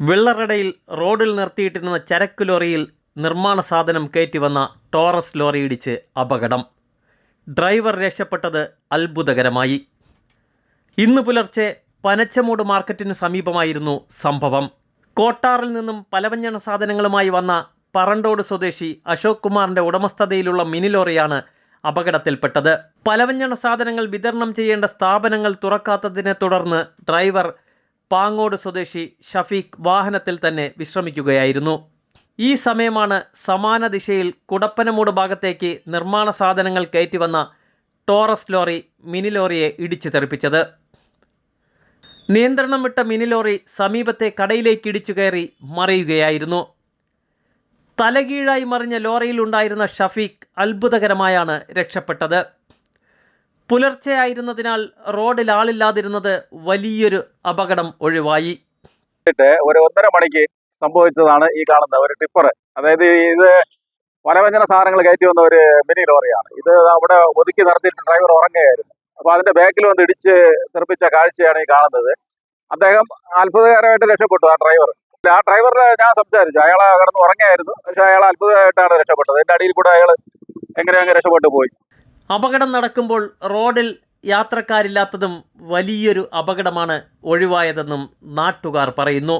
വെള്ളറടയിൽ റോഡിൽ നിർത്തിയിട്ടിരുന്ന ചരക്ക് ലോറിയിൽ നിർമ്മാണ സാധനം കയറ്റി വന്ന ടോറസ് ലോറി ഇടിച്ച് അപകടം. ഡ്രൈവർ രക്ഷപ്പെട്ടത് അത്ഭുതകരമായി. ഇന്ന് പുലർച്ചെ പനച്ചമൂട് മാർക്കറ്റിന് സമീപമായിരുന്നു സംഭവം. കോട്ടാറിൽ നിന്നും പലവ്യഞ്ജന സാധനങ്ങളുമായി വന്ന പറണ്ടോട് സ്വദേശി അശോക് കുമാറിന്റെ ഉടമസ്ഥതയിലുള്ള മിനി ലോറിയാണ് അപകടത്തിൽപ്പെട്ടത്. പലവ്യഞ്ജന സാധനങ്ങൾ വിതരണം ചെയ്യേണ്ട സ്ഥാപനങ്ങൾ തുറക്കാത്തതിനെ തുടർന്ന് ഡ്രൈവർ പാങ്ങോട് സ്വദേശി ഷഫീഖ് വാഹനത്തിൽ തന്നെ വിശ്രമിക്കുകയായിരുന്നു. ഈ സമയമാണ് സമാന ദിശയിൽ കുടപ്പനമൂട് ഭാഗത്തേക്ക് നിർമ്മാണ സാധനങ്ങൾ കയറ്റി വന്ന ടോറസ് ലോറി മിനി ലോറിയെ ഇടിച്ചു തെറിപ്പിച്ചത്. നിയന്ത്രണം വിട്ട മിനി ലോറി സമീപത്തെ കടയിലേക്ക് ഇടിച്ചു കയറി മറിയുകയായിരുന്നു. തലകീഴായി മറിഞ്ഞ ലോറിയിലുണ്ടായിരുന്ന ഷഫീഖ് അത്ഭുതകരമായാണ് രക്ഷപ്പെട്ടത്. പുലർച്ചെയായിരുന്നതിനാൽ റോഡിൽ ആളില്ലാതിരുന്നത് വലിയൊരു അപകടം ഒഴിവായി. ഒരു ഒന്നര മണിക്ക് സംഭവിച്ചതാണ് ഈ കാണുന്ന ഒരു ടിപ്പർ. അതായത് ഇത് വനവ്യഞ്ജന സാധനങ്ങൾ കയറ്റി വന്ന ഒരു മിനി ലോറിയാണ്. ഇത് അവിടെ ഒതുക്കി നിർത്തിയിട്ട് ഡ്രൈവർ ഉറങ്ങുകയായിരുന്നു. അപ്പൊ അതിന്റെ ബാക്കിൽ വന്ന് ഇടിച്ച് തെറിപ്പിച്ച കാഴ്ചയാണ് ഈ കാണുന്നത്. അദ്ദേഹം അത്ഭുതകരമായിട്ട് രക്ഷപ്പെട്ടു ആ ഡ്രൈവർ. ആ ഡ്രൈവറിനെ ഞാൻ സംസാരിച്ചു. അയാൾ കിടന്ന് ഉറങ്ങുകയായിരുന്നു. പക്ഷെ അയാൾ അത്ഭുതമായിട്ടാണ് രക്ഷപ്പെട്ടത്. എന്റെ അടിയിൽ കൂടെ അയാൾ എങ്ങനെ അങ്ങനെ രക്ഷപ്പെട്ടു പോയി. അപകടം നടക്കുമ്പോൾ റോഡിൽ യാത്രക്കാരില്ലാത്തതും വലിയൊരു അപകടമാണ് ഒഴിവായതെന്നും നാട്ടുകാർ പറയുന്നു.